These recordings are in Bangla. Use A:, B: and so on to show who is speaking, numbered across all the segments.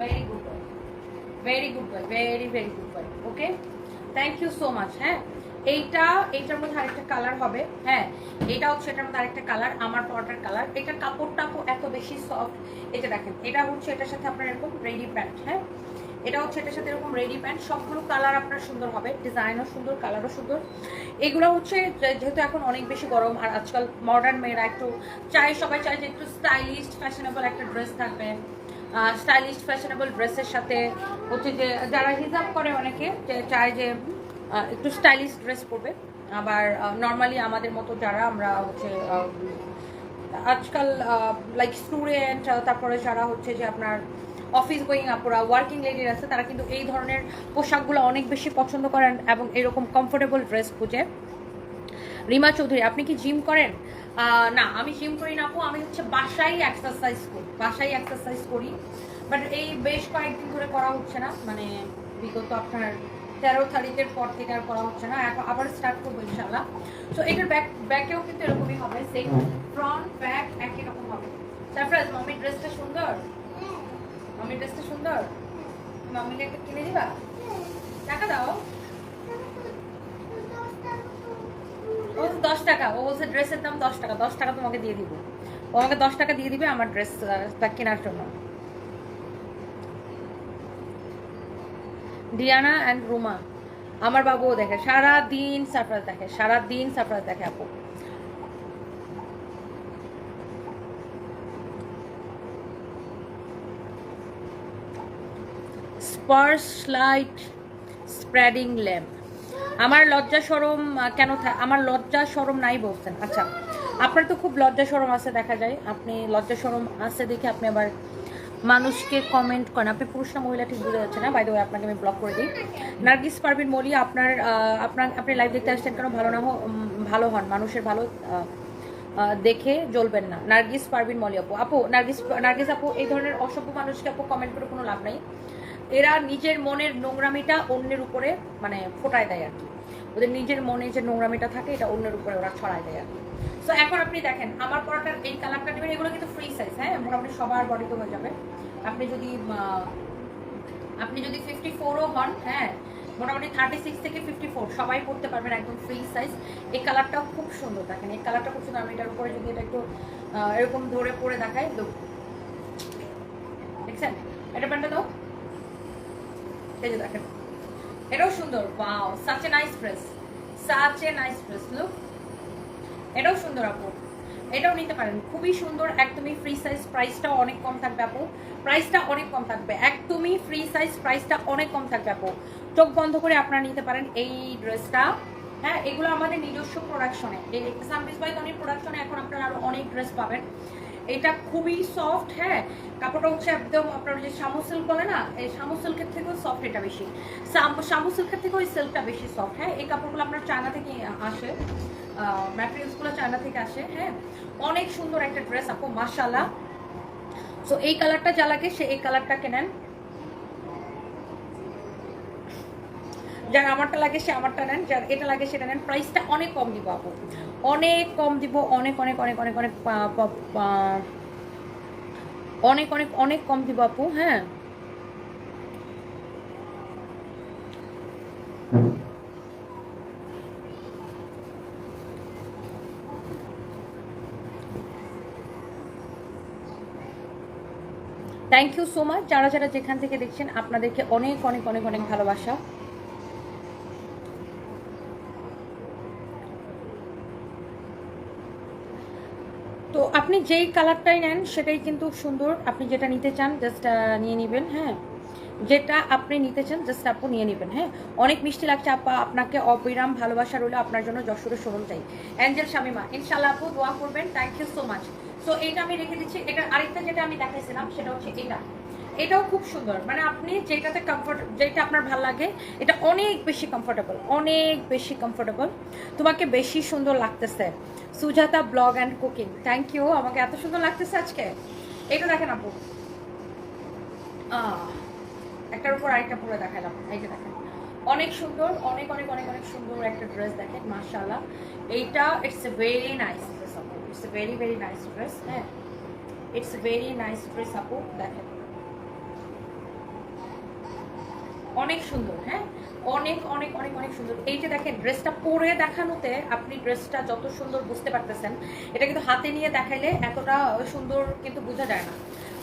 A: Very good boy very good boy very very good boy okay thank you so much হ্যাঁ? এইটা, এইটার মধ্যে আরেকটা কালার হবে। হ্যাঁ? এটা হচ্ছে, এটার মধ্যে আরেকটা কালার আমার পরটার কালার এটার কাপড়টা এত বেশি সফট এটা দেখেন, এটা হচ্ছে, এটার সাথে আপনার এরকম রেডি প্যান্ট হ্যাঁ? এটা হচ্ছে, এটার সাথে এরকম রেডি প্যান্ট সবগুলো কালার আপনার সুন্দর হবে। ডিজাইনও সুন্দর কালারও সুন্দর। এগুলো হচ্ছে যেহেতু এখন অনেক বেশি গরম, আর আজকাল মডার্ন মেয়েরা একটু চাই সবাই চায় যে একটু স্টাইলিশ ফ্যাশনেবল একটা ড্রেস থাকবে। স্টাইলিশ ফ্যাশনেবল ড্রেসের সাথে হচ্ছে যে যারা হিজাব করে অনেকে চায় যে একটু স্টাইলিশ ড্রেস পরবে। আবার নর্মালি আমাদের মতো যারা আমরা হচ্ছে আজকাল লাইক স্টুডেন্ট তারপরে যারা হচ্ছে যে আপনার অফিস গোয়িং আপুরা ওয়ার্কিং লেডির আছে, তারা কিন্তু এই ধরনের পোশাকগুলো অনেক বেশি পছন্দ করেন এবং এরকম কমফোর্টেবল ড্রেস খুঁজে। রিমা চৌধুরী, আপনি কি জিম করেন? না আমি জিম করি না আপু আমি হচ্ছে বাসায় এক্সারসাইজ করি বাসায় এক্সারসাইজ করি। বাট এই বেশ কয়েকদিন ধরে করা হচ্ছে না মানে বিগত আপনার তেরো তারিখের পর থেকে আর করা হচ্ছে না এখন আবার স্টার্ট করব ইনশাল্লাহ সো এটার ব্যাক ব্যাকেও কিন্তু এরকমই হবে সেম ফ্রন্ট ব্যাক একই রকম হবে। সারপ্রাইজ মামির ড্রেসটা সুন্দর? মামির ড্রেসটা সুন্দর? মামিকে একটা কিনে দিবা? টাকা দাও। ও তো দশ টাকা, ও বলছে ড্রেসের দাম দশ টাকা দশ টাকা তোমাকে দিয়ে দিব। ও আমাকে দশ টাকা দিয়ে দিবে আমার ড্রেসটা কেনার জন্য। ডিয়ানা অ্যান্ড রুমা, আমার বাবুও দেখে সারা দিন সারপ্রাইজ দেখে সারা দিন সারপ্রাইজ দেখে আপু। স্পার্স লাইট স্প্রেডিং ল্যাম্প। আমার লজ্জা সরম কেন আমার লজ্জা সরম নাই বলছেন। আচ্ছা আপনার তো খুব লজ্জা সরম আছে দেখা যায়। আপনি লজ্জা সরম আছে দেখে আপনি আবার মানুষকে কমেন্ট করেন। আপনি পুরুষ না, মহিলা ঠিক বুঝে যাচ্ছে না। বাই দ্য আপনাকে আমি ব্লক করে দিই। নার্গিস পারভিন মলি, আপনার আপনার, আপনি লাইভ দেখতে আসছেন কেন? ভালো না ভালো হন। মানুষের ভালো দেখে জ্বলবেন না। নার্গিস পারভিন মলি আপু। আপু, নার্গিস নার্গিস আপু, এই ধরনের অসভ্য মানুষকে আপু কমেন্ট করে কোনো লাভ নাই। এরা নিজের মনের নোংরামিটা অন্যের উপরে মানে ফোটায় দেয় আর কি। ওদের নিজের মনে যে নোংরামিটা থাকে, এটা অন্যের উপরে ওরা ছড়ায় দেয় আর কি। সো এখন আপনি দেখেন, আমার পরাটার এই কালারটা নেবেন, এগুলো কিন্তু ফ্রি সাইজ হ্যাঁ? মোটামুটি সবার বডিতে হয়ে যাবে। আপনি যদি আপনি যদি ফিফটি ফোরও হন হ্যাঁ? মোটামুটি থার্টি সিক্স থেকে ফিফটি ফোর সবাই পড়তে পারবেন একদম ফ্রি সাইজ এই কালারটাও খুব সুন্দর, দেখেন, এই কালারটা খুব সুন্দর। আমি এটার উপরে যদি এটা একটু এরকম ধরে পরে দেখাই দেখছেন? এটা প্যান্টটা দাও। এই দেখেন। এটাও সুন্দর। Wow such a nice dress such a nice dress look এটাও সুন্দর আপু। এটাও নিতে পারেন। খুবই সুন্দর, একদমই ফ্রি সাইজ প্রাইসটাও অনেক কম থাকবে আপু। প্রাইসটা অনেক কম থাকবে। একদমই ফ্রি সাইজ প্রাইসটা অনেক কম থাকবে আপু। চোখ বন্ধ করে আপনারা নিতে পারেন এই ড্রেসটা হ্যাঁ এগুলো আমাদের নিজস্ব প্রোডাকশনে এই সামরিস বাই ধনির প্রোডাকশনে এখন আপনারা আরও অনেক ড্রেস পাবেন। এটা খুবই সফট হ্যাঁ? কাপড়টা হচ্ছে একদম আপনার যে শামু সিল্ক বলে না, এই শামু সিল্কের থেকেও সফট এটা বেশি। শামু- সিল্কের থেকেও ওই সিল্কটা বেশি সফট হ্যাঁ? এই কাপড়গুলো আপনার চায়না থেকে আসে ম্যাটেরিয়ালসগুলো চায়না থেকে আসে হ্যাঁ? অনেক সুন্দর একটা ড্রেস আপু মাসাল্লাহ সো এই কালারটা যা লাগে সে এই কালারটা কেনেন। যার আমারটা লাগে সে আমারটা নেন, যার এটা লাগে সেটা নেন প্রাইসটা অনেক কম দিব আপু। অনেক কম দিব, অনেক অনেক অনেক অনেক অনেক অনেক অনেক কম দিব আপু হ্যাঁ। থ্যাংক ইউ সো মাচ যারা যারা যেখান থেকে দেখছেন, আপনাদেরকে অনেক অনেক অনেক অনেক ভালোবাসা তো আপনি যেই কালারটাই নেন, সেটাই কিন্তু সুন্দর। আপনি যেটা নিতে চান জাস্ট নিয়ে নেবেন হ্যাঁ। যেটা আপনি নিতে চান জাস্ট আপু নিয়ে নেবেন হ্যাঁ। অনেক মিষ্টি লাগছে আপা, আপনাকে অবিরাম ভালোবাসা রইল, আপনার জন্য যশোরের শোরুম চাই। অ্যাঞ্জেল শামিমা ইনশাল্লাহ আপু, দোয়া করবেন। Thank you so much so এটা আমি রেখে দিচ্ছি। এটা আরেকটা যেটা আমি দেখাইছিলাম, সেটা হচ্ছে এটা এটাও খুব সুন্দর। মানে আপনি যেটাতে কমফোর্ট যেটা আপনার ভালো লাগে, এটা অনেক বেশি কমফোর্টেবল অনেক বেশি কমফোর্টেবল তোমাকে বেশি সুন্দর লাগতেছে। Sujata blog and cooking thank you আমাকে এত সুন্দর লাগতেছে আজকে। এটা দেখেন আপু। একটার উপর আরেকটা পুরো দেখালাম। এই যে দেখেন। অনেক সুন্দর, অনেক অনেক অনেক অনেক সুন্দর একটা ড্রেস দেখেন মার্শাল্লাহ এইটা it's a very nice dress আপু। It's a very very nice dress হ্যাঁ। It's a very nice dress আপু। দেখেন। অনেক সুন্দর হ্যাঁ? অনেক অনেক অনেক অনেক সুন্দর। এই যে দেখেন ড্রেসটা পরে দেখানোতে আপনি ড্রেসটা যত সুন্দর বুঝতে পারতেছেন, এটা কিন্তু হাতে নিয়ে দেখাইলে এতটা সুন্দর কিন্তু বোঝা যায় না।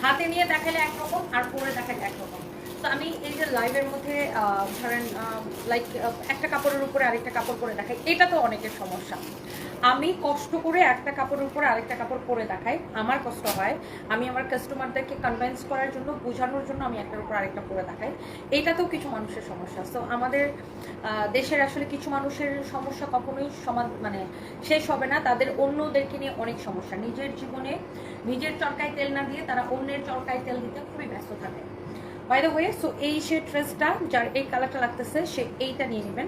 A: হাতে নিয়ে দেখাইলে একরকম আর পরে দেখাইলে একরকম। তো আমি এই যে লাইভের মধ্যে ধরেন লাইক একটা কাপড়ের উপরে আরেকটা কাপড় পরে দেখাই, এটা তো অনেকের সমস্যা। আমি কষ্ট করে একটা কাপড়ের উপরে আরেকটা কাপড় পরে দেখাই। আমার কষ্ট হয়। আমি আমার কাস্টমারদেরকে কনভিন্স করার জন্য, বোঝানোর জন্য আমি একটার উপর আরেকটা পরে দেখাই। এইটাতেও কিছু মানুষের সমস্যা। সো আমাদের দেশের আসলে কিছু মানুষের সমস্যা কখনোই সমান মানে শেষ হবে না। তাদের অন্যদেরকে নিয়ে অনেক সমস্যা। নিজের জীবনে নিজের চরকায় তেল না দিয়ে তারা অন্যের চরকায় তেল দিতে খুবই ব্যস্ত থাকে। বাই দ্য ওয়ে সো এই সে ড্রেসটা যার এই কালারটা লাগতেছে, সে এইটা নিয়ে নেবেন।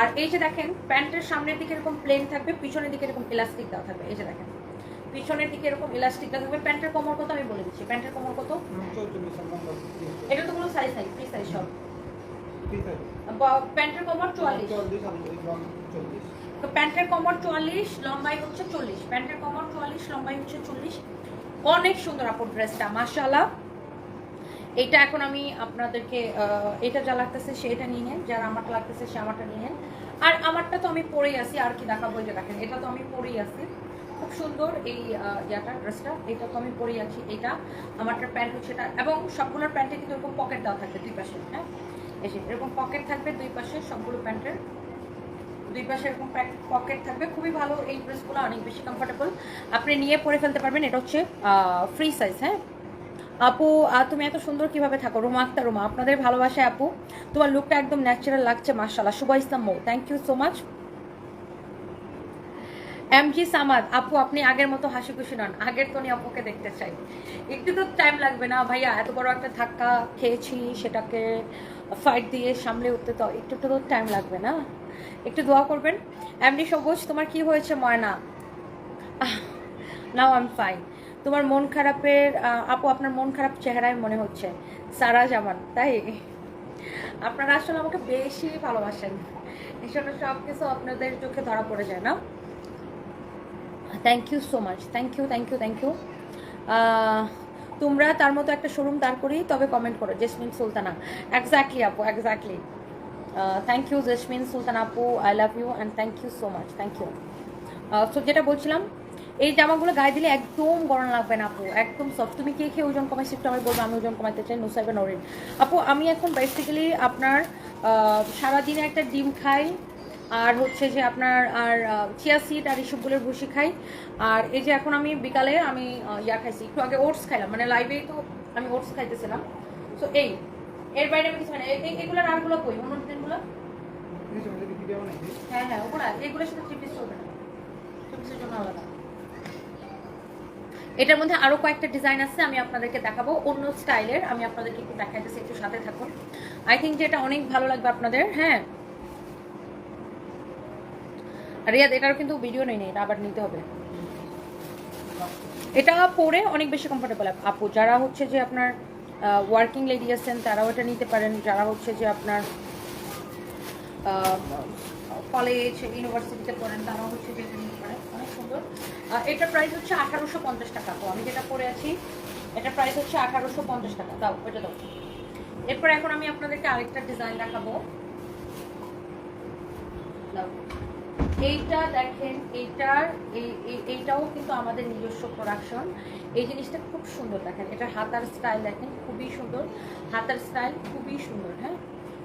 A: আর এই যে দেখেন, প্যান্টের সামনের দিকে এরকম প্লেন থাকবে, পিছনের দিকে এরকম ইলাস্টিক দেওয়া থাকবে। এই যে দেখেন, পিছনের দিকে এরকম ইলাস্টিক দেওয়া থাকবে। প্যান্টের কোমর কত আমি বলে দিচ্ছি। প্যান্টের কোমর কত? এটা তো কোনো সাইজ নাই ফ্রি সাইজ সব। প্যান্টের কোমর চুয়াল্লিশ। তো প্যান্টের কোমর চুয়াল্লিশ, লম্বাই হচ্ছে চল্লিশ। প্যান্টের কোমর চুয়াল্লিশ, লম্বাই হচ্ছে চল্লিশ। অনেক সুন্দর আপন ড্রেসটা মাশাআল্লাহ। এটা এখন আমি আপনাদেরকে এটা যা লাগতেছে সেটা নিয়ে নেন, যার আমারটা লাগতেছে সে আমারটা নিয়ে নেন। আর আমারটা তো আমি পরেই আছি, আর কি দেখাবো যে দেখেন, এটা তো আমি পরেই আছি। খুব সুন্দর এই ইয়াটা, ড্রেসটা, এটা তো আমি পরেই আছি, এটা। আমারটা প্যান্ট হচ্ছে এটা, এবং সবগুলোর প্যান্টে কিন্তু এরকম পকেট দেওয়া থাকবে দুই পাশে হ্যাঁ? যে, এরকম পকেট থাকবে দুই পাশে সবগুলো প্যান্টের। দুই পাশে এরকম পকেট থাকবে। খুবই ভালো এই ড্রেসগুলো, অনেক বেশি কমফোর্টেবল আপনি নিয়ে পরে ফেলতে পারবেন, এটা হচ্ছে ফ্রি সাইজ হ্যাঁ? আপু তুমি এত সুন্দর কীভাবে থাকো? রুমা আক্তার, রুমা, আপনাদের ভালোবাসায় আপু। তোমার লুকটা একদম ন্যাচারাল লাগছে মার্শাল্লাহ Suba Islam Mou. Thank you so much M G Samad আপু, আপনি আগের মতো হাসি খুশি নন। আগের তো আপুকে দেখতে চাই। একটু তো টাইম লাগবে না ভাইয়া। এত বড় একটা ধাক্কা খেয়েছি, সেটাকে ফাইট দিয়ে সামলে উঠতে তো একটু একটু তো টাইম লাগবে না। একটু দোয়া করবেন। এমনি সবুজ, তোমার কি হয়েছে ময়না? নাও আই এম ফাইন তোমার মন খারাপের আপু, আপনার মন খারাপ চেহারায় মনে হচ্ছে। সারা জামান, তাই? আপনারা আসলে আমাকে বেশি ভালোবাসেন। এসব সব কিছু আপনাদের চোখে ধরা পড়ে যায়, না? Thank you so much thank you thank you thank you তোমরা তার মতো একটা শোরুম দাঁড় করি তবে কমেন্ট করো জেসমিন সুলতানা এক্স্যাক্টলি আপু exactly thank you Jesmin Sultana আপু I love you and thank you so much thank you so যেটা বলছিলাম এই জামাগুলো গায়ে দিলে একদম গরম লাগবে না আপু একদম সফট তুমি কে খেয়ে ওজন কমাই সেটা আমি বলব আমি ওজন কমাইতে চাই নুসাইবা নরিন। আপু আমি এখন বেসিক্যালি আপনার সারাদিনে একটা ডিম খাই আর হচ্ছে যে আপনার আর চিয়া সিড আর এসবগুলোর ভুসি খাই। আর এই যে এখন আমি বিকালে আমি ইয়া খাইছি একটু আগে ওটস খাইলাম মানে লাইভেই তো আমি ওটস খাইতেছিলাম। তো এই এর বাইরে আমি কিছু খাই না। এই- এই- এগুলোর আরগুলো কই? অন্য দিনগুলো হ্যাঁ হ্যাঁ ওগুলো এগুলোর সাথে থ্রি পিস চলবে না। থ্রি পিসের জন্য আলাদা। এটার মধ্যে আরও কয়েকটা ডিজাইন আছে, আমি আপনাদেরকে দেখাবো। অন্য স্টাইলের, আমি আপনাদেরকে একটু দেখাইতেছি, একটু সাথে থাকুন। আই থিঙ্ক যে এটা অনেক ভালো লাগবে আপনাদের হ্যাঁ। রিয়াদ এটার কিন্তু ভিডিও নেই এটা আবার নিতে হবে। এটা পরে অনেক বেশি কমফোর্টেবল আপু, যারা হচ্ছে যে আপনার ওয়ার্কিং লেডি আছেন, তারাও এটা নিতে পারেন। যারা হচ্ছে যে আপনার কলেজ ইউনিভার্সিটিতে পড়েন, তারাও হচ্ছে যে এটা নিতে পারেন। অনেক সুন্দর। এটার প্রাইস হচ্ছে আঠারোশো পঞ্চাশ টাকা। তো আমি যেটা পরে আছি এটা প্রাইস হচ্ছে আঠারোশো পঞ্চাশ টাকা। দাও, এটা দাও। এরপর এখন আমি আপনাদেরকে আরেকটা ডিজাইন দেখাবো। এইটা দেখেন, এইটার, এই- এই- এইটাও কিন্তু আমাদের নিজস্ব প্রোডাকশন এই জিনিসটা খুব সুন্দর দেখেন। এটা হাতার স্টাইল দেখেন, খুবই সুন্দর। হাতার স্টাইল খুবই সুন্দর হ্যাঁ?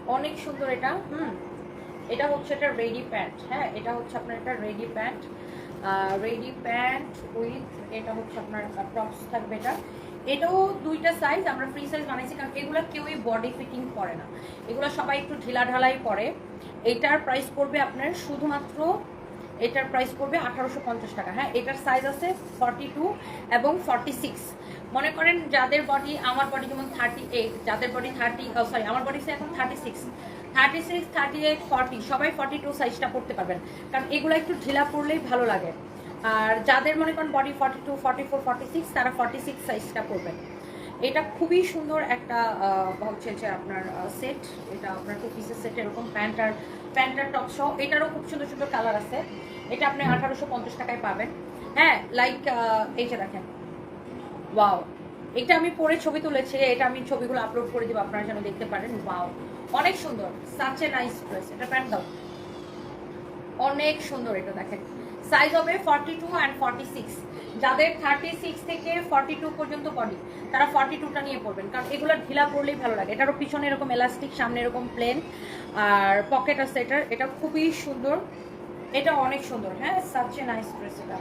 A: অনেক সুন্দর এটা, হুম? এটা হচ্ছে এটা রেডি প্যান্ট হ্যাঁ? এটা হচ্ছে আপনার এটা ready pant ready pant with এটা হচ্ছে আপনার টপস থাকবে এটা। এটাও দুইটা সাইজ আমরা ফ্রি সাইজ বানাইছি, কারণ এগুলো কেউই বডি ফিটিং করে না। এগুলো সবাই একটু ঢিলা ঢালাই করে। এটার প্রাইস পড়বে আপনার শুধুমাত্র, এটার প্রাইস পড়বে আঠারোশো পঞ্চাশ টাকা। হ্যাঁ এটার সাইজ আছে ফর্টি এবং ফর্টি মনে করেন, যাদের বডি আমার বডি যেমন থার্টি যাদের বডি থার্টি সরি আমার বডি এখন thirty thirty six thirty eight forty সবাই ফর্টি টু সাইজটা পড়তে পারবেন। কারণ এগুলো একটু ঢিলা পড়লেই ভালো লাগে। আর যাদের মনে করেন body forty two forty four forty six তারা ফর্টি সিক্স সাইজটা পড়বেন। এটা খুবই সুন্দর একটা হচ্ছে যে আপনার সেট এটা আপনার টু পিসের সেট এরকম প্যান্ট আর প্যান্ট আর টপ সহ। এটারও খুব সুন্দর সুন্দর কালার আছে। এটা আপনি আঠারোশো পঞ্চাশ টাকায় পাবেন। হ্যাঁ লাইক এই যে দেখেন। ওয়াও এটা আমি পরে ছবি তুলেছি এটা আমি ছবিগুলো আপলোড করে দিব, আপনারা যেন দেখতে পারেন। বাও অনেক সুন্দর। সাচ এ নাইস ড্রেস এটা প্যান্ট দাও। অনেক সুন্দর এটা দেখেন। সাইজ হবে forty two and forty six যাদের থার্টি সিক্স থেকে ফর্টি টু পর্যন্ত বডি তারা ফর্টি টুটা নিয়ে পড়বেন কারণ এগুলো ঢিলা পড়লেই ভালো লাগে। এটারও পিছনে এরকম এলাস্টিক সামনে এরকম প্লেন আর পকেট আছে এটার এটা খুবই সুন্দর। এটা অনেক সুন্দর। হ্যাঁ সাবচেয়ে নাইস ড্রেস এটা।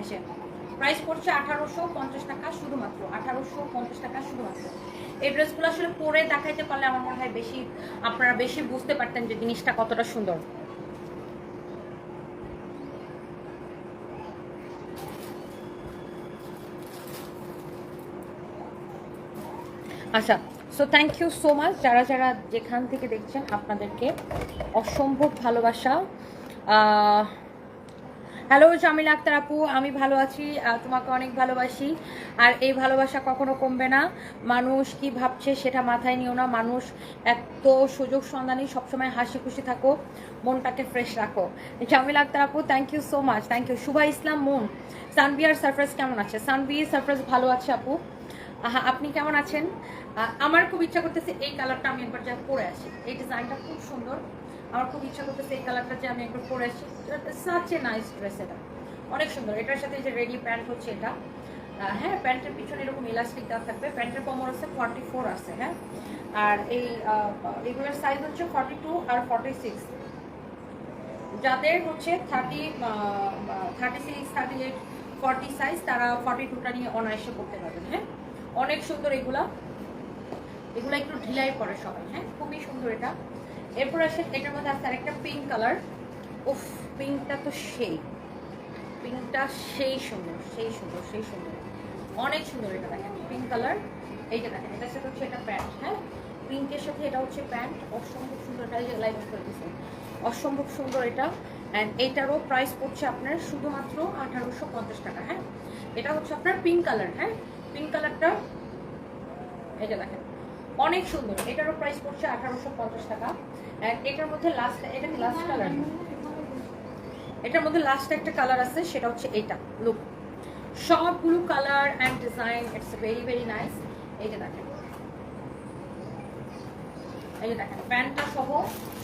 A: এসে প্রাইস পড়ছে আঠারোশো পঞ্চাশ টাকা শুধুমাত্র, আঠারোশো পঞ্চাশ টাকা শুধুমাত্র। এই ড্রেসগুলো আসলে পরে দেখাইতে পারলে আমার মনে হয় বেশি, আপনারা বেশি বুঝতে পারতেন যে জিনিসটা কতটা সুন্দর। আচ্ছা so thank you so much যারা যারা যেখান থেকে দেখছেন, আপনাদেরকে অসম্ভব ভালোবাসা। হ্যালো জামিল আক্তার আপু, আমি ভালো আছি তোমাকে অনেক ভালোবাসি। আর এই ভালোবাসা কখনো কমবে না। মানুষ কি ভাবছে সেটা মাথায় নিও না। মানুষ এত সুযোগ সন্ধানী, সবসময় হাসি খুশি থাকো, মনটাকে ফ্রেশ রাখো। জামিল আক্তার আপু thank you so much thank you Shuva Islam Moon সানবি আর সারপ্রাইজ কেমন আছে? সানবি সারপ্রাইজ ভালো আছে আপু। আপনি কেমন আছেন? আমার খুব ইচ্ছা করতেছে এই কালারটা আমি একবার যা পরে আসি। এই ডিজাইনটা খুব সুন্দর। আমার খুব ইচ্ছা করতেছে এই কালারটা যে আমি একবার পরে আসি সাচ এ নাইস ড্রেস এটা। অনেক সুন্দর। এটার সাথে যে রেডি প্যান্ট হচ্ছে এটা। হ্যাঁ প্যান্টের পিছনে এরকম ইলাস্টিক দেওয়া থাকবে। প্যান্টের কমর আছে ফর্টি ফোর আছে হ্যাঁ। আর এই আহ, এগুলোর সাইজ হচ্ছে ফর্টি টু আর ফর্টি সিক্স যাদের হচ্ছে thirty thirty six thirty eight forty size তারা ফর্টি টুটা নিয়ে অনায়াসে করতে পারবেন হ্যাঁ। অনেক সুন্দর এগুলা। এগুলা একটু ঢিলাই পড়ে সবাই হ্যাঁ। খুবই সুন্দর এটা। এরপর আসে এটার মধ্যে আছে আরেকটা পিঙ্ক কালার উফ পিঙ্কটা তো সেই। পিঙ্কটা সেই সুন্দর সেই সুন্দর সেই সুন্দর। অনেক সুন্দর এটা দেখেন পিঙ্ক কালার এইটা দেখেন এটার সাথে হচ্ছে এটা প্যান্ট হ্যাঁ? পিঙ্কের সাথে এটা হচ্ছে প্যান্ট অসম্ভব সুন্দর এটা যে লাইভ করে দিচ্ছে অসম্ভব সুন্দর এটা। অ্যান্ড এইটারও প্রাইস পড়ছে আপনার শুধুমাত্র আঠারোশো পঞ্চাশ টাকা হ্যাঁ? এটা হচ্ছে আপনার পিঙ্ক কালার হ্যাঁ? পিঙ্ক কালারটা এটা দেখেন, অনেক সুন্দর। এটারও প্রাইস পড়ছে আঠারোশো পঞ্চাশ টাকা। এটার মধ্যে লাস্ট এটা লাস্ট কালার এটার মধ্যে লাস্ট একটা কালার আছে, সেটা হচ্ছে এইটা লুক সবগুলো colour and design it's very very nice এই যে দেখেন। দেখেন প্যান্টটা সহ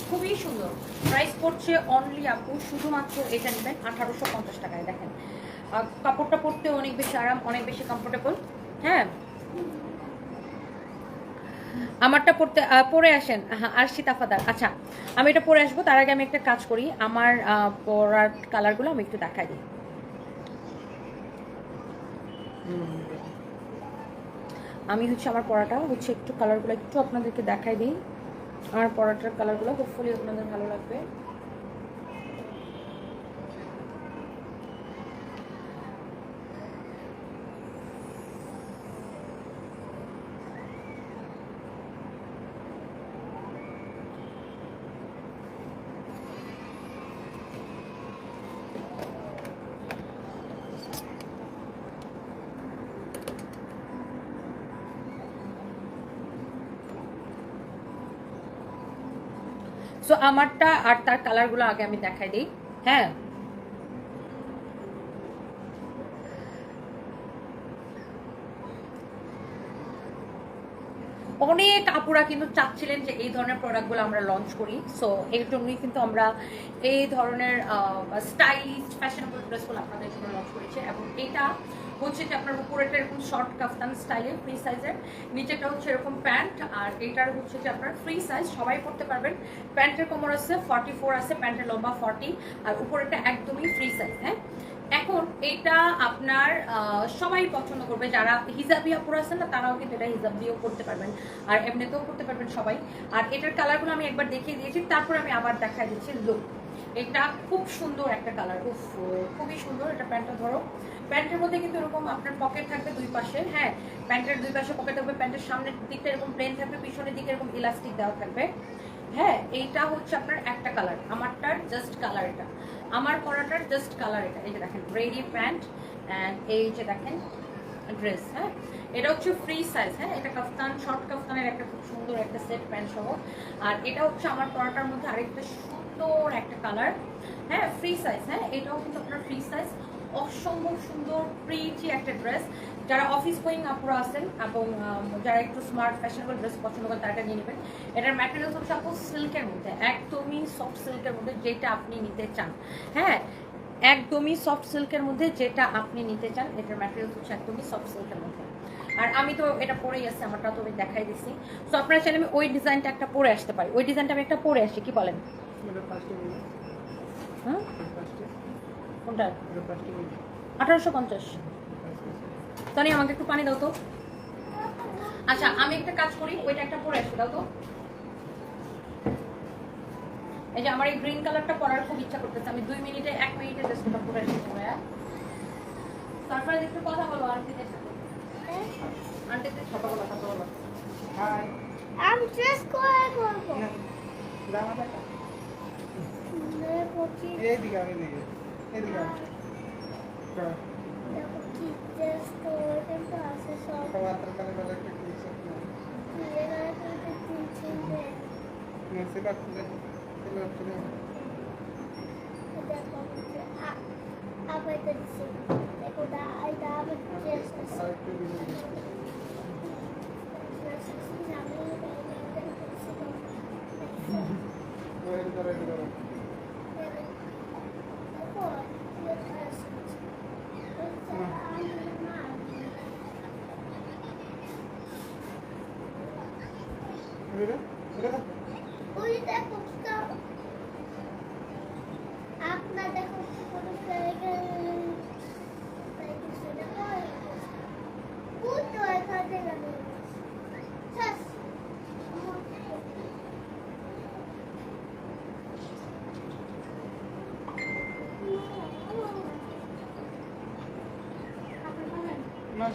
A: খুবই সুন্দর। প্রাইস অনলি শুধুমাত্র এটা নেবেন আঠারোশো পঞ্চাশ টাকায়, দেখেন। কাপড়টা পরতে অনেক বেশি আরাম, অনেক বেশি কমফোর্টেবল হ্যাঁ? আমারটা পড়তে পরে আসেন হ্যাঁ আর সীতাফাদার আচ্ছা আমি এটা পরে আসব, তার আগে আমি একটা কাজ করি। আমার পরার কালারগুলো আমি একটু দেখাই দিই। আমি হচ্ছে আমার পরাটা হচ্ছে একটু কালারগুলো একটু আপনাদেরকে দেখাই দিই। আমার পরাটার কালারগুলো হোপফুলি আপনাদের ভালো লাগবে সো আমারটা আর তার কালারগুলো আগে আমি দেখাই দিই। হ্যাঁ। অনেক আপুরা কিন্তু চাচ্ছিলেন যে এই ধরনের প্রোডাক্টগুলো আমরা লঞ্চ করি। সো এর জন্যই কিন্তু আমরা এই ধরনের স্টাইলিশ ফ্যাশনেবল ড্রেসগুলো আপনাদের জন্য লঞ্চ করেছি এবং এটা হচ্ছে যে আপনার উপরেটা এরকম শর্ট কাফতান স্টাইলের ফ্রি সাইজের নিচেটা হচ্ছে এরকম প্যান্ট আর এটার হচ্ছে যে আপনার ফ্রি সাইজ সবাই পড়তে পারবেন। প্যান্টের কোমর আছে ফর্টি ফোর আছে প্যান্টের লম্বা ফর্টি আর উপরেটা একদমই ফ্রি সাইজ হ্যাঁ? এখন এটা আপনার সবাই পছন্দ করবে, যারা হিজাবি আপুরা আছেন না, তারাও কিন্তু এটা হিজাব দিয়েও করতে পারবেন, আর এমনিতেও করতে পারবেন সবাই। আর এটার কালারগুলো আমি একবার দেখিয়ে দিয়েছি, তারপর আমি আবার দেখা দিচ্ছি লুক এটা খুব সুন্দর একটা কালার খুব খুবই সুন্দর এটা প্যান্টটা ধরো। প্যান্টের মধ্যে কিন্তু এরকম আপনার পকেট থাকবে দুই পাশে হ্যাঁ? প্যান্টের দুই পাশে পকেট থাকবে, প্যান্টের সামনের দিকটা এরকম প্লেন থাকবে, পিছনের দিকে এরকম ইলাস্টিক দেওয়া থাকবে। হ্যাঁ এইটা হচ্ছে আপনার একটা কালার আমারটার জাস্ট কালার এটা। আমার পরাটার জাস্ট কালার এটা। এই যে দেখেন রেডি প্যান্ট অ্যান্ড এই যে দেখেন ড্রেস হ্যাঁ? এটা হচ্ছে ফ্রি সাইজ হ্যাঁ? এটা কাফতান শর্ট কাফতানের একটা খুব সুন্দর একটা সেট প্যান্ট সহ। আর এটা হচ্ছে আমার পরাটার মধ্যে আরেকটা সুন্দর একটা কালার হ্যাঁ ফ্রি সাইজ হ্যাঁ এটাও কিন্তু আপনার ফ্রি সাইজ অসম্ভব সুন্দর প্রিটি একটা ড্রেস যারা অফিস গোয়িং আপুরা আছেন এবং যারা একটু স্মার্ট ফ্যাশনেবল ড্রেস পছন্দ করেন, তারা নিয়ে নেবেন। এটার ম্যাটেরিয়াল হচ্ছে আপু সিল্কের মধ্যে, একদমই সফট সিল্কের মধ্যে যেটা আপনি নিতে চান। হ্যাঁ একদমই সফট সিল্কের মধ্যে যেটা আপনি নিতে চান, এটার ম্যাটেরিয়াল হচ্ছে একদমই সফট সিল্কের মধ্যে। আর আমি তো এটা পরেই আসছি আমারটা তো আমি দেখাই দিচ্ছি। সো আপনারা চাইলে আমি ওই ডিজাইনটা একটা পরে আসতে পারি। ওই ডিজাইনটা আমি একটা পরে আসি কি বলেন? হ্যাঁ? কোনটা? আঠারোশো পঞ্চাশ। তনি আমাকে একটু পানি দাও তো। আচ্ছা আমি একটা কাজ করি ওইটা একটা পরে আসি দাও তো। এই যে আমার এই গ্রিন কালারটা পরার খুব ইচ্ছা করতেছে আমি দুই মিনিটে এক মিনিটে পরে আসি তারপরে একটু কথা বলো আন্টিদের সাথে। আন্টিদের কথা বলো
B: হাই
C: আমি ড্রেস করে করব
B: দামা দেখা
C: দেখো কি
B: এইদিকে আমি দিকে এইদিকে আয়। চল,
C: দেখো কি ড্রেস করে কিন্তু আছে সব
B: কথাবার্তা কালে বেলা একটা কিছু
C: মিলে গেলে কিন্তু তিন ছিনবে
B: না সেটা খুলে সেটা খুলে
C: দেখো আবার এটা দিচ্ছি দেখো দা এটা আবার ড্রেস আছে
B: আর একটু দিকে
C: ড্রেস আছে আমি
B: ওই ধরে ধরে
C: দেখো ড্রেস আছে
B: এটা এটা
C: ওই দেখো তো আপনার দেখো কি করে ফেলে পুতো এখানে গেল শেষ
B: না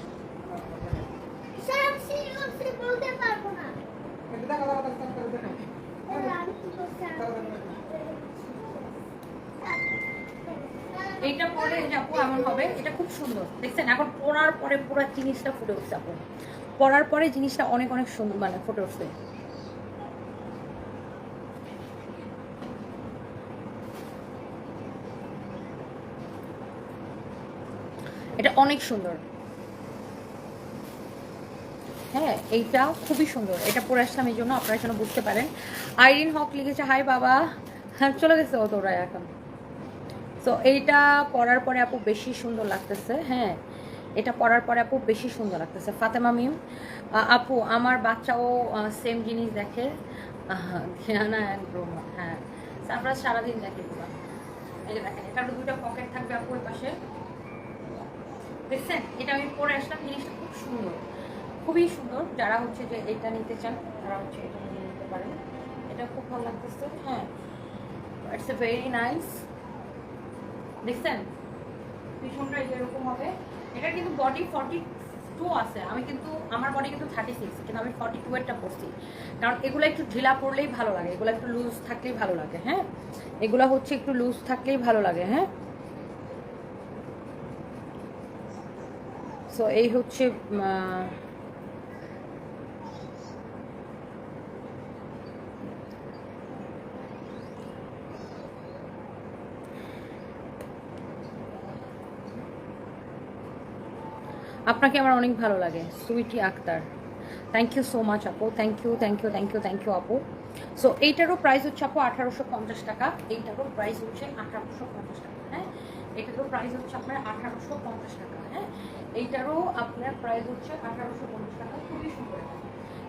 C: সব সিরিয়াসলি বলতে পারব না
B: এটা দেখা দেখা দেখা করে দেখো
C: ওরা আমি কি করতে
A: পরে যে আপু, এমন হবে, এটা খুব সুন্দর। দেখছেন, এখন পরার পরে পুরো জিনিসটা ফুটে উঠছে আপু। পরার পরে জিনিসটা অনেক অনেক সুন্দর মানে ফুটে উঠছে। এটা অনেক সুন্দর। হ্যাঁ এইটা খুবই সুন্দর। এটা পরে আসলাম এই জন্য, আপনারা যেন বুঝতে পারেন। আইরিন হক লিখেছে, হাই বাবা। হ্যাঁ চলে গেছে ও তোরা এখন। তো এইটা পরার পরে আপু বেশি সুন্দর লাগতেছে হ্যাঁ। এটা পরার পরে আপু বেশি সুন্দর লাগতেছে। ফাতেমা মিম আপু, আমার বাচ্চাও সেম জিনিস দেখে। ধ্যানা অ্যান্ড ব্রহ্মা হ্যাঁ। তারপরে সারাদিন দেখে এই যে দেখেন দুটো পকেট থাকবে আপুর পাশে। দেখছেন? এটা আমি পরে আসলাম, জিনিসটা খুব সুন্দর। খুবই সুন্দর। যারা হচ্ছে যে এটা নিতে চান, তারা হচ্ছে এটা নিয়ে নিতে পারেন। এটা খুব ভালো লাগতেছে হ্যাঁ। ইটস এ ভেরি নাইস দেখছেন পিছনটা এরকম হবে। এটা কিন্তু বডি ফর্টি টু আছে। আমি কিন্তু, আমার বডি কিন্তু থার্টি সিক্স কিন্তু আমি ফর্টি টু এরটা পরছি কারণ এগুলো একটু ঢিলা পড়লেই ভালো লাগে। এগুলো একটু লুজ থাকলেই ভালো লাগে হ্যাঁ? এগুলো হচ্ছে একটু লুজ থাকলেই ভালো লাগে হ্যাঁ? সো এই হচ্ছে আপনাকে আমার অনেক ভালো লাগে। Sweety Akter. Thank you so much আপু। Thank you thank you thank you thank you আপু। সো এইটারও প্রাইস হচ্ছে আপু আঠারোশো পঞ্চাশ টাকা। এইটারও প্রাইস হচ্ছে আঠারোশো পঞ্চাশ টাকা হ্যাঁ? এটারও প্রাইস হচ্ছে আপনার আঠারোশো পঞ্চাশ টাকা হ্যাঁ? এইটারও আপনার প্রাইস হচ্ছে আঠারোশো পঞ্চাশ টাকা। খুবই সুন্দর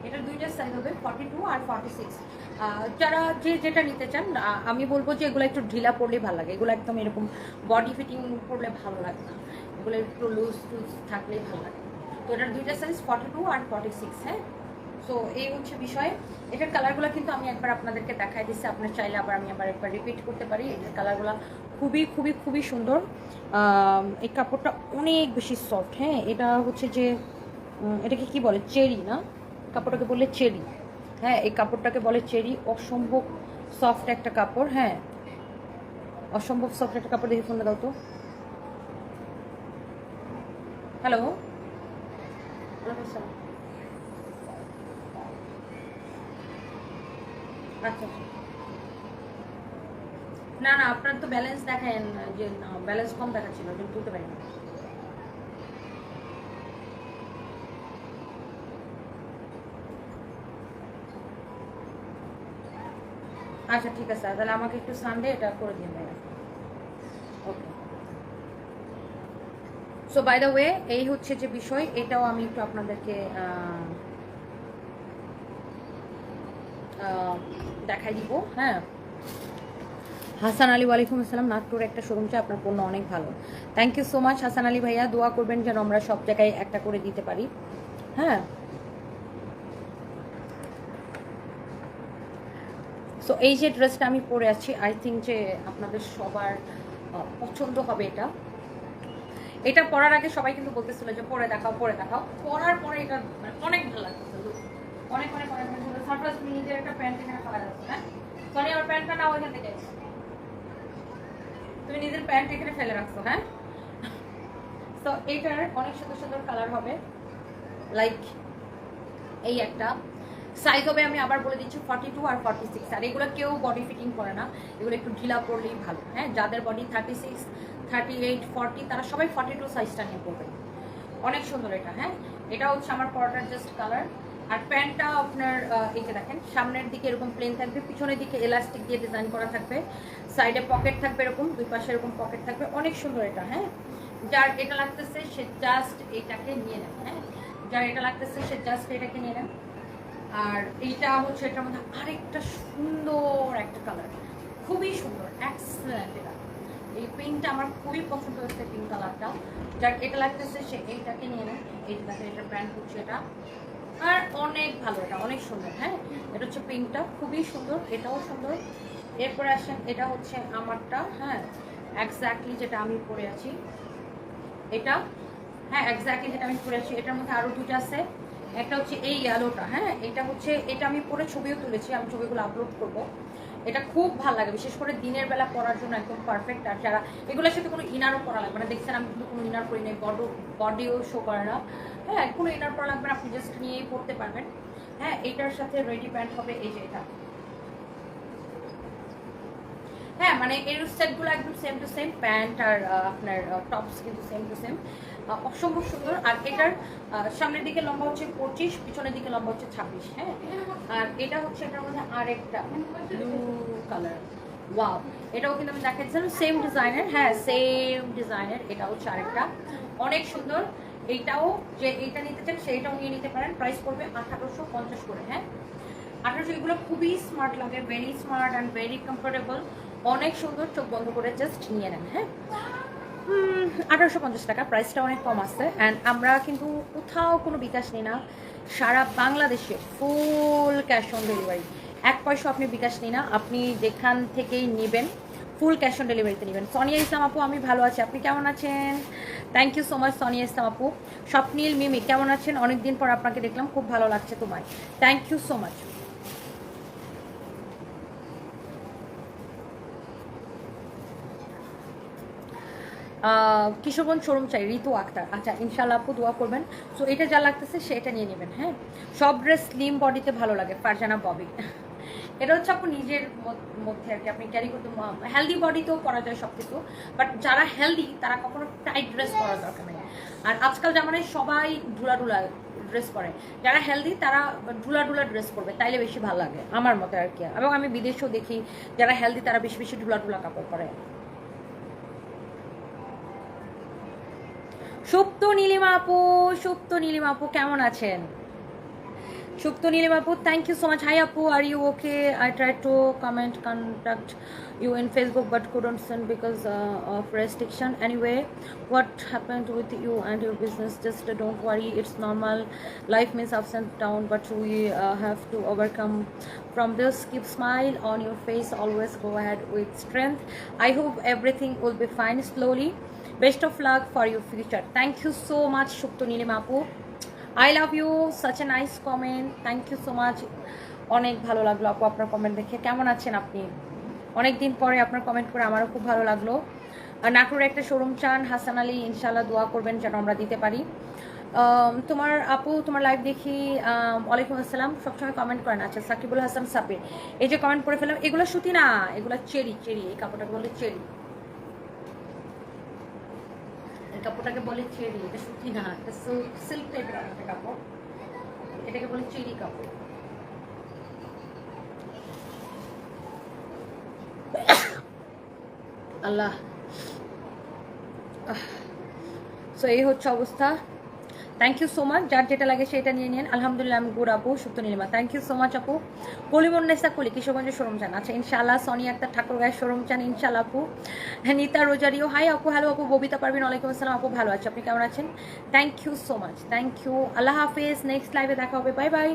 A: এটা। দুইটা সাইজ হবে ফর্টি টু আর ফর্টি সিক্স যারা যে যেটা নিতে চান আমি বলব যে এগুলো একটু ঢিলা পড়লেই ভালো লাগে। এগুলো একদম এরকম বডি ফিটিং পড়লে ভালো লাগে না। এগুলো একটু লুজ টুজ থাকলেই ভালো লাগে। তো এটার দুইটা সাইজ ফর্টি টু আর ফর্টি সিক্স হ্যাঁ? সো এই হচ্ছে বিষয়। এটার কালারগুলো কিন্তু আমি একবার আপনাদেরকে দেখাই দিচ্ছি। আপনার চাইলে আবার আমি আবার একবার রিপিট করতে পারি। এটার কালারগুলো খুবই খুবই খুবই সুন্দর। এই কাপড়টা অনেক বেশি সফট হ্যাঁ? এটা হচ্ছে যে এটাকে কি বলে? চেরি, না? কাপড়টাকে বলে চেরি। হ্যাঁ এই কাপড়টাকে বলে চেরি। অসম্ভব সফট একটা কাপড় হ্যাঁ? অসম্ভব সফট একটা কাপড় দেখে ফোনটা দাও তো। হ্যালো আচ্ছা, আচ্ছা না না আপনার তো ব্যালেন্স দেখেন যে ব্যালেন্স কম দেখাচ্ছিল কিন্তু তুলতে পারেন। আচ্ছা ঠিক আছে তাহলে আমাকে একটু সানডে এটা করে দিন ভাইয়া। সো বাই দ্য ওয়ে এই হচ্ছে যে বিষয়, এটাও আমি একটু আপনাদেরকে দেখাই দিব হ্যাঁ? হাসান আলী ওয়ালাইকুম আসসালাম, নাগপুর একটা শোরুম চাই আপনার পণ্য অনেক ভালো। Thank you so much Hasan Ali ভাইয়া, দোয়া করবেন যেন আমরা সব জায়গায় একটা করে দিতে পারি হ্যাঁ? সো এই যে ড্রেসটা আমি পরে আছি আই থিঙ্ক যে আপনাদের সবার পছন্দ হবে এটা। এটা পরার আগে সবাই কিন্তু বলতেছিল যে পরে দেখাও পরে দেখাও। পরার পরে এটা মানে অনেক ভালো লাগতেছে অনেক অনেক অনেক সারপ্রাইজ নিজের একটা প্যান্ট এখানে পাওয়া যাচ্ছে হ্যাঁ? সরি আমার প্যান্টটা নাও এখান থেকে। তুমি নিজের প্যান্ট এখানে ফেলে রাখছো হ্যাঁ? তো এটার অনেক সুন্দর সুন্দর কালার হবে। লাইক এই একটা। সাইজ হবে আমি আবার বলে দিচ্ছি ফর্টি টু আর ফর্টি সিক্স আর এগুলো কেউ বডি ফিটিং করে না। এগুলো একটু ঢিলা পড়লেই ভালো হ্যাঁ? যাদের body thirty six thirty eight forty তারা সবাই ফর্টি টু সাইজটা নিয়ে পড়বে। অনেক সুন্দর এটা হ্যাঁ? এটা হচ্ছে আমার পরোটার জাস্ট কালার আর প্যান্টটা আপনার এই যে দেখেন, সামনের দিকে এরকম প্লেন থাকবে, পিছনের দিকে এলাস্টিক দিয়ে ডিজাইন করা থাকবে। সাইডে পকেট থাকবে এরকম, দুই পাশে এরকম পকেট থাকবে। অনেক সুন্দর এটা হ্যাঁ? যার এটা লাগতেছে, সে জাস্ট এটাকে নিয়ে নেন হ্যাঁ? যার এটা লাগতেছে, সে জাস্ট এটাকে নিয়ে নেন আর এইটা হচ্ছে এটার মধ্যে আরেকটা সুন্দর একটা কালার খুবই সুন্দর এক্সেলেন্ট এটা। এই পিঙ্কটা আমার খুবই পছন্দ হচ্ছে পিঙ্ক কালারটা যার এটা লাগতেছে, সে এইটাকে নিয়ে নেন। এইটা দেখেন, এটা ব্র্যান্ড হচ্ছে এটা। আর অনেক ভালো, এটা অনেক সুন্দর হ্যাঁ? এটা হচ্ছে পিঙ্কটা খুবই সুন্দর, এটাও সুন্দর। এরপরে আসেন, এটা হচ্ছে আমারটা হ্যাঁ? এক্স্যাক্টলি যেটা আমি পরে আছি। এটা হ্যাঁ এক্স্যাক্টলি যেটা আমি পরে আছি। এটার মধ্যে আরও দুটো আছে। একটা হচ্ছে এই ইয়ালোটা হ্যাঁ? এটা হচ্ছে, এটা আমি পরে ছবিও তুলেছি, আমি ছবিগুলো আপলোড করব। এটা খুব ভালো লাগে, বিশেষ করে দিনের বেলা পরার জন্য একদম পারফেক্ট আর যারা এগুলোর সাথে কোনো ইনারও পরা লাগবে না। দেখছেন আমি কিন্তু কোনো ইনার পরি নাই বড বডিও শো করে না। হ্যাঁ কোনো ইনার পরা লাগবে না, আপনি জাস্ট নিয়েই পরতে পারবেন। হ্যাঁ এটার সাথে রেডি প্যান্ট হবে এই যে এটা। হ্যাঁ মানে এর সেটগুলো একদম সেম টু সেম প্যান্ট আর আপনার টপস কিন্তু সেম টু সেম অসম্ভব সুন্দর। আর এটার সামনের দিকে লম্বা হচ্ছে পঁচিশ, পিছনের দিকে লম্বা হচ্ছে ছাব্বিশ হ্যাঁ? আর এটা হচ্ছে, এটার মধ্যে আরেকটা ব্লু কালার ওয়াও এটাও কিন্তু আমি দেখাচ্ছিলাম সেম ডিজাইনের হ্যাঁ সেম ডিজাইনের এটা হচ্ছে আরেকটা। অনেক সুন্দর। এইটাও যে এইটা নিতে চান, সেইটাও নিয়ে নিতে পারেন। প্রাইস পড়বে আঠারোশো পঞ্চাশ করে হ্যাঁ? আঠারোশো, এগুলো খুবই স্মার্ট লাগে very smart and very comfortable অনেক সুন্দর, চোখ বন্ধ করে জাস্ট নিয়ে নেন হ্যাঁ? আঠারোশো পঞ্চাশ টাকা প্রাইসটা অনেক কম আছে। অ্যান্ড আমরা কিন্তু কোথাও কোনো বিকাশ নিই না। সারা বাংলাদেশে ফুল ক্যাশ অন ডেলিভারি এক পয়সা আপনি বিকাশ নিই না। আপনি যেখান থেকেই নেবেন ফুল ক্যাশ অন ডেলিভারিতে নেবেন। সোনিয়া ইসলাম আপু, আমি ভালো আছি। আপনি কেমন আছেন? Thank you so much Sonia Islam আপু। স্বপ্নীল মিমি, কেমন আছেন? অনেকদিন পর আপনাকে দেখলাম। খুব ভালো লাগছে তোমায়। Thank you so much Kishoreganj showroom চাই, ঋতু আক্তার। আচ্ছা ইনশাল্লাহ আপু দোয়া করবেন। সো এটা যা লাগতেছে সেটা নিয়ে নেবেন হ্যাঁ? সব ড্রেস স্লিম বডিতে ভালো লাগে, ফারজানা ববি। এটা হচ্ছে আপু নিজের মধ্যে আর কি, আপনি ক্যারি করতে হেলদি বডিতেও পরা যায় সব কিছু বাট যারা হেলদি তারা কখনো টাইট ড্রেস পরার দরকার নেই। আর আজকাল জামানায় সবাই ঢুলা ঢুলা ড্রেস পরে। যারা হেলদি তারা ঢুলা ঢুলা ড্রেস পরবে, তাইলে বেশি ভালো লাগে, আমার মতে আর কি। এবং আমি বিদেশেও দেখি, যারা হেলদি তারা বেশি বেশি ঢুলা ঢুলা কাপড় পরে। সুপ্ত নীলিমা আপু সুপ্ত নীলিমা আপু কেমন আছেন সুপ্ত নীলিমা আপু thank you so much hi আপু are you okay I try to comment contact you in Facebook but couldn't send because uh, of restriction. Anyway, what happened with you and your business? Just uh, don't worry, it's normal. Life means ups and down, but we uh, have to overcome from this. Keep smile on your face. Always go ahead with strength. I hope everything will be off slowly. For of future thank you so much you so আপু I love you such a nice comment thank you so much অনেক ভালো লাগল আপু আপনার কমেন্ট দেখে। কেমন আছেন আপনি? অনেক দিন পরে আপনার কমেন্ট করে আমারও খুব ভালো লাগল। আর নাটোরে একটা শোরুম চান, হাসান আলী ইনশাল্লাহ দোয়া করবেন যেন আমরা দিতে পারি। তোমার আপু, তোমার লাইভ দেখি ওয়ালাইকুম আসসালাম। সবসময় কমেন্ট করেন। আচ্ছা সাকিবুল হাসান সাবির এই যে কমেন্ট করে ফেললাম, এগুলো সুতি না, এগুলো চেরি চেরি, এই কাপড়টাকে বলে চেরি। কাপড়টাকে বলে চেরি, এটা সুতি না, এটা সিল্ক টাইপের একটা কাপড়। এটাকে বলে চেরি কাপড়। আল্লাহ। সো এই হচ্ছে অবস্থা। থ্যাংক ইউ সো মাচ যার যেটা লাগে সেটা নিয়ে নিন। আলহামদুলিল্লাহ, আমি গুড আপু, Supto Nilima. Thank you so much আপু। কলিমন্নেসা কলি কিশোরগঞ্জের শোরুম চান আচ্ছা ইনশাল্লাহ সনি একটা ঠাকুর গায়ের শোরুম চান ইনশাআল্লাহ আপু। হ্যাঁ নিতা, রোজারিও। হাই আপু হ্যালো আপু, ববিতা পারবেন ওয়ালাইকুম আসসালাম। আপু, ভালো আছে। আপনি কেমন আছেন? Thank you so much thank you আল্লাহ হাফেজ। নেক্সট লাইভে দেখা হবে। Bye bye